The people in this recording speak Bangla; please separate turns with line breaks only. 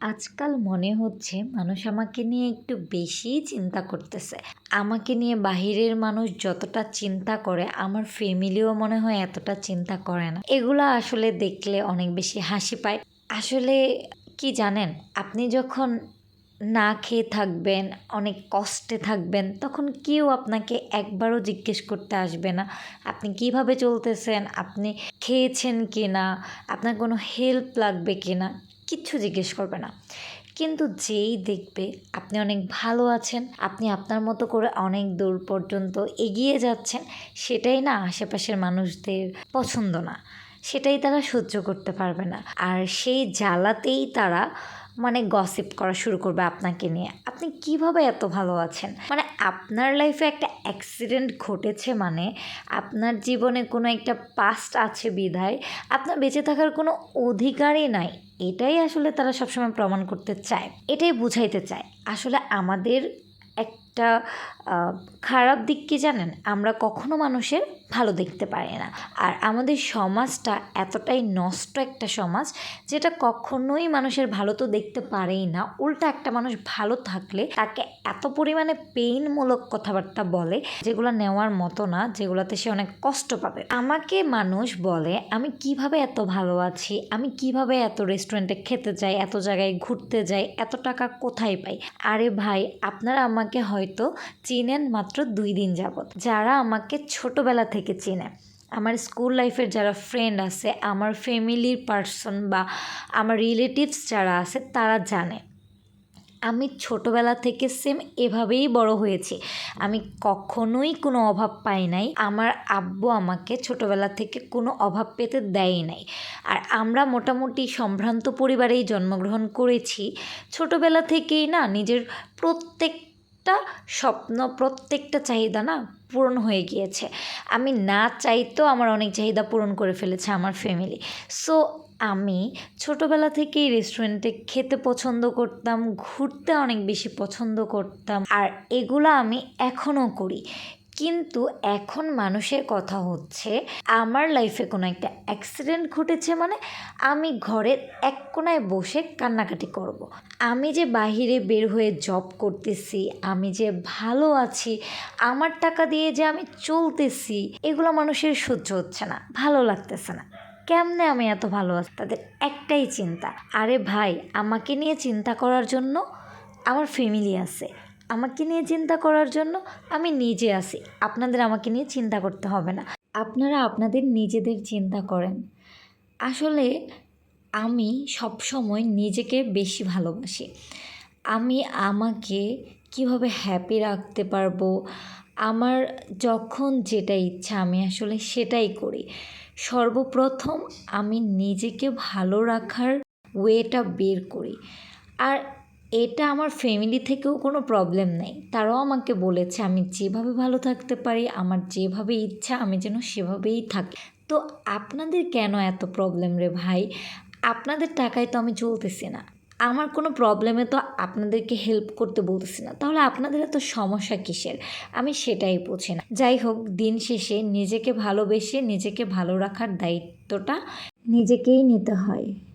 আজকাল মনে হচ্ছে মানুষ আমাকে নিয়ে একটু বেশিই চিন্তা করতেছে। আমাকে নিয়ে বাহিরের মানুষ যতটা চিন্তা করে, আমার ফ্যামিলিও মনে হয় এতটা চিন্তা করে না। এগুলো আসলে দেখলে অনেক বেশি হাসি পায়। আসলে কি জানেন, আপনি যখন না খেয়ে থাকবেন, অনেক কষ্টে থাকবেন, তখন কেউ আপনাকে একবারও জিজ্ঞেস করতে আসবে না, আপনি কীভাবে চলতেছেন? আপনি খেয়েছেন কি না আপনার কোনো হেল্প লাগবে কি না কিচ্ছু জিজ্ঞেস করবে না। কিন্তু যেই দেখবে আপনি অনেক ভালো আছেন, আপনি আপনার মতো করে অনেক দূর পর্যন্ত এগিয়ে যাচ্ছেন, সেটাই না আশেপাশের মানুষদের পছন্দ না। সেটাই তারা সহ্য করতে পারবে না। আর সেই জ্বালাতেই তারা মানে গসিপ করা শুরু করবে আপনাকে নিয়ে। আপনি কীভাবে এত ভালো আছেন? মানে আপনার লাইফে একটা অ্যাক্সিডেন্ট ঘটেছে মানে আপনার জীবনে কোনো একটা পাস্ট আছে বিধায়, আপনার বেঁচে থাকার কোনো অধিকারই নাই, এটাই আসলে তারা সবসময় প্রমাণ করতে চায়, এটাই বুঝাইতে চায়। আসলে আমাদের একটা খারাপ দিক কি জানেন? আমরা কখনো মানুষের ভালো দেখতে পারি না। আর আমাদের সমাজটা এতটাই নষ্ট একটা সমাজ, যেটা কখনোই মানুষের ভালো তো দেখতে পারেই না। উল্টা একটা মানুষ ভালো থাকলে তাকে এত পরিমাণে পেইনমূলক কথাবার্তা বলে, যেগুলো নেওয়ার মতো না, যেগুলোতে সে অনেক কষ্ট পাবে। আমাকে মানুষ বলে, আমি কীভাবে এত ভালো আছি? আমি কীভাবে এত রেস্টুরেন্টে খেতে যাই? এত জায়গায় ঘুরতে যাই? এত টাকা কোথায় পাই? আরে ভাই, আপনারা আমাকে হয়তো চিনেন মাত্র দুই দিন যাবত যারা আমাকে ছোটবেলা থেকে চেনে, আমার স্কুল লাইফের যারা ফ্রেন্ড আছে, আমার ফ্যামিলির পার্সন বা আমার রিলেটিভস যারা আছে, তারা জানে, আমি ছোটবেলা থেকে সেম এভাবেই বড় হয়েছি। আমি কখনোই কোনো অভাব পাই নাই। আমার আব্বু আমাকে ছোটবেলা থেকে কোনো অভাব পেতে দেয় নাই। আর আমরা মোটামুটি সম্ভ্রান্ত পরিবারেই জন্মগ্রহণ করেছি। ছোটবেলা থেকেই না, নিজের প্রত্যেকটা স্বপ্ন, প্রত্যেকটা চাহিদা না পূরণ হয়ে গিয়েছে। আমি না চাইতেও আমার অনেক চাহিদা পূরণ করে ফেলেছে আমার ফ্যামিলি সো আমি ছোটোবেলা থেকেই রেস্টুরেন্টে খেতে পছন্দ করতাম, ঘুরতে অনেক বেশি পছন্দ করতাম, আর এগুলো আমি এখনও করি। কিন্তু এখন মানুষের কথা হচ্ছে, আমার লাইফে কোনো একটা অ্যাক্সিডেন্ট ঘটেছে মানে আমি ঘরের এক কোনায় বসে কান্নাকাটি করব। আমি যে বাহিরে বের হয়ে জব করতেছি, আমি যে ভালো আছি, আমার টাকা দিয়ে যে আমি চলতেছি, এগুলো মানুষের সহ্য হচ্ছে না, ভালো লাগতেছে না। কেমনে আমি এত ভালো আছি? তাদের একটাই চিন্তা, আরে ভাই, আমাকে নিয়ে চিন্তা করার জন্য আমার ফ্যামিলি আছে। আমাকে নিয়ে চিন্তা করার জন্য আমি নিজে আছি। আপনাদের আমাকে নিয়ে চিন্তা করতে হবে না। আপনারা আপনাদের নিজেদের চিন্তা করেন। আসলে আমি সবসময় নিজেকে বেশি ভালোবাসি। আমি আমাকে কীভাবে হ্যাপি রাখতে পারব? আমার যখন যেটা ইচ্ছা আমি আসলে সেটাই করি। সর্বপ্রথম আমি নিজেকে ভালো রাখার ওয়েটা বের করি। আর এটা আমার ফ্যামিলি থেকেও কোনো প্রবলেম নেই। তারাও আমাকে বলেছে, আমি যেভাবে ভালো থাকতে পারি, আমার যেভাবে ইচ্ছা, আমি যেন সেভাবেই থাকি। তো আপনাদের কেন এত প্রবলেম রে ভাই? আপনাদের টাকায় তো আমি চলতেছি না। আমার কোনো প্রবলেমে তো আপনাদেরকে হেল্প করতে বলতেছি না। তাহলে আপনাদের এত সমস্যা কিসের? আমি সেটাই বুঝি না। যাই হোক, দিন শেষে নিজেকে ভালোবেসে নিজেকে ভালো রাখার দায়িত্বটা নিজেকেই নিতে হয়।